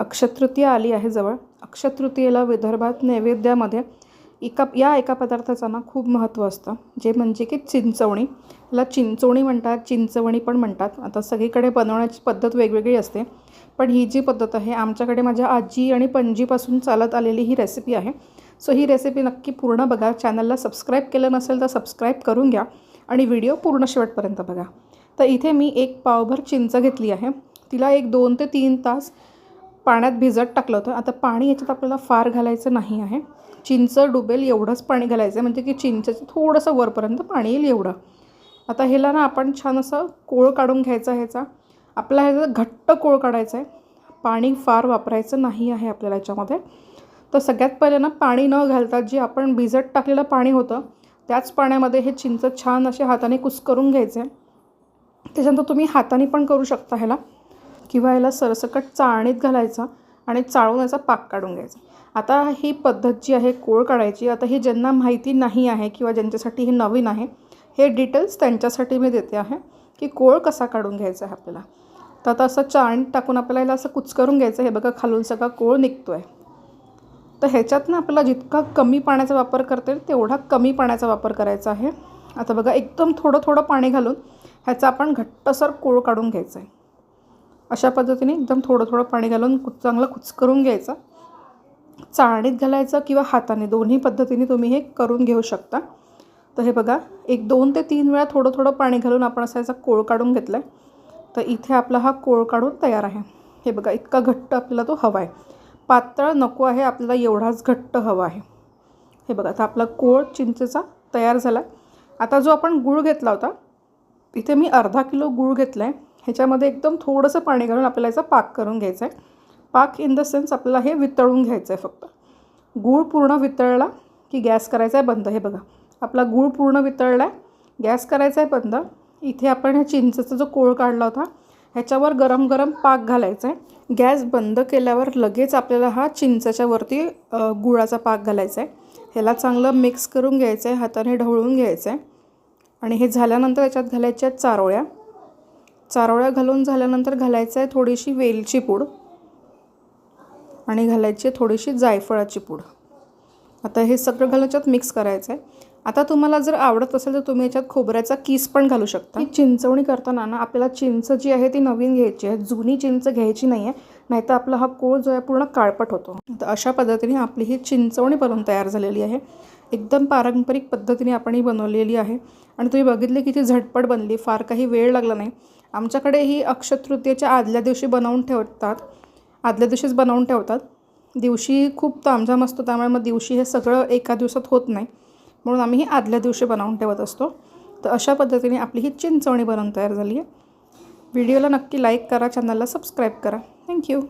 अक्षतृतीया आली आहे जवळ. अक्षतृतीयेला विदर्भात नैवेद्यामध्ये एका या एका पदार्थाचं ना खूप महत्त्व असतं. जे म्हणजे की चिंचवणी. याला चिंचवणी म्हणतात चिंचवणी पण म्हणतात. आता सगळीकडे बनवण्याची पद्धत वेगवेगळी असते. पण ही जी पद्धत आहे आमच्याकडे माझ्या आजी आणि पणजीपासून चालत आलेली ही रेसिपी आहे. सो ही रेसिपी नक्की पूर्ण बघा. चॅनलला सबस्क्राईब केलं नसेल तर सबस्क्राईब करून घ्या आणि व्हिडिओ पूर्ण शेवटपर्यंत बघा. तर इथे मी एक पावभर चिंच घेतली आहे. तिला एक दोन ते तीन तास पाण्यात भिजत टाकलं होतं. आता पाणी याच्यात आपल्याला फार घालायचं नाही आहे. चिंच डुबेल एवढंच पाणी घालायचं आहे. म्हणजे की चिंचेचं थोडंसं वरपर्यंत पाणी येईल एवढं. आता ह्याला ना आपण छान असं कोळ काढून घ्यायचा ह्याचा. आपला ह्याचा घट्ट कोळ काढायचा आहे. पाणी फार वापरायचं नाही आहे आपल्याला याच्यामध्ये. तर सगळ्यात पहिले ना पाणी न घालता जे आपण भिजत टाकलेलं पाणी होतं त्याच पाण्यामध्ये हे चिंच छान असे हाताने कुस्करून घ्यायचे. त्याच्यानंतर तुम्ही हाताने पण करू शकता ह्याला. किंवा याला सरसकट चाळणीत घालायचा आणि चाळून याचा पाक काढून घ्यायचा. आता ही पद्धत जी आहे कोळ काढायची आता ही ज्यांना माहिती नाही आहे किंवा ज्यांच्यासाठी हे नवीन आहे हे डिटेल्स त्यांच्यासाठी मी देते आहे की कोळ कसा काढून घ्यायचा आहे आपल्याला. तर आता असं चाळणीत टाकून आपल्याला याला असं कुचकरून घ्यायचं हे बघा खालून सगळा कोळ निघतो आहे तर ह्याच्यात ना आपल्याला जितका कमी पाण्याचा वापर करता येईल तेवढा कमी पाण्याचा वापर करायचा आहे. आता बघा एकदम थोडं थोडं पाणी घालून ह्याचा आपण घट्टसर कोळ काढून घ्यायचा आहे. अशा पद्धतीने एकदम थोडं थोडं पाणी घालून कुच चांगलं कुच करून घ्यायचं. चाळणीत घालायचं किंवा हाताने दोन्ही पद्धतीने तुम्ही हे करून घेऊ शकता. तर हे बघा एक दोन ते तीन वेळा थोडं थोडं पाणी घालून आपण असा याचा कोळ काढून घेतला आहे तर इथे आपला हा कोळ काढून तयार आहे. हे बघा इतका घट्ट आपल्याला तो हवा आहे. पातळ नको आहे आपल्याला एवढाच घट्ट हवा आहे. हे बघा आता आपला कोळ चिंचेचा तयार झाला. आता जो आपण गूळ घेतला होता इथे मी अर्धा किलो गूळ घेतला आहे ह्याच्यामध्ये एकदम थोडंसं पाणी घालून आपल्याला याचा पाक करून घ्यायचा आहे. पाक इन द सेन्स आपल्याला हे वितळून घ्यायचं आहे फक्त. गूळ पूर्ण वितळला की गॅस करायचा आहे बंद. हे बघा आपला गूळ पूर्ण वितळला आहे गॅस करायचा आहे बंद. इथे आपण ह्या चिंचेचा जो कोळ काढला होता ह्याच्यावर गरम गरम पाक घालायचा आहे. गॅस बंद केल्यावर लगेच आपल्याला हा चिंचाच्या वरती गुळाचा पाक घालायचा आहे. ह्याला चांगलं मिक्स करून घ्यायचं आहे हाताने ढवळून घ्यायचं आहे. आणि हे झाल्यानंतर याच्यात घालायच्या आहेत चारोळ्या. चारोळ्या घालून झाल्यानंतर घालायचं आहे थोडीशी वेलची पूड. आणि घालायची आहे थोडीशी जायफळाची पूड. आता हे सगळं घालून याच्यात मिक्स करायचं आहे. आता तुम्हाला जर आवडत असेल तर तुम्ही याच्यात खोबऱ्याचा किस पण घालू शकता. ही चिंचवणी करताना ना आपल्याला चिंच जी आहे ती नवीन घ्यायची आहे. जुनी चिंच घ्यायची नाही आहे नाहीतर आपला हा कोळ जो आहे पूर्ण काळपट होतो. तर अशा पद्धतीने आपली ही चिंचवणी बनवून तयार झालेली आहे. एकदम पारंपरिक पद्धतीने आपण ही बनवलेली आहे. आणि तुम्ही बघितले किती झटपट बनली फार काही वेळ लागला नाही. आमच्याकडे ही अक्षतृतीयेच्या आदल्या दिवशी बनवून ठेवतात आदल्या दिवशीच बनवून ठेवतात. दिवशी खूप तामझाम असतो त्यामुळे मग दिवशी हे सगळं एका दिवसात होत नाही. म्हणून आम्ही ही आदल्या दिवशी बनवून ठेवत असतो. तर अशा पद्धतीने आपली ही चिंचवणी बनवून तयार झाली आहे. व्हिडिओला नक्की लाईक करा चॅनलला सबस्क्राईब करा. थँक्यू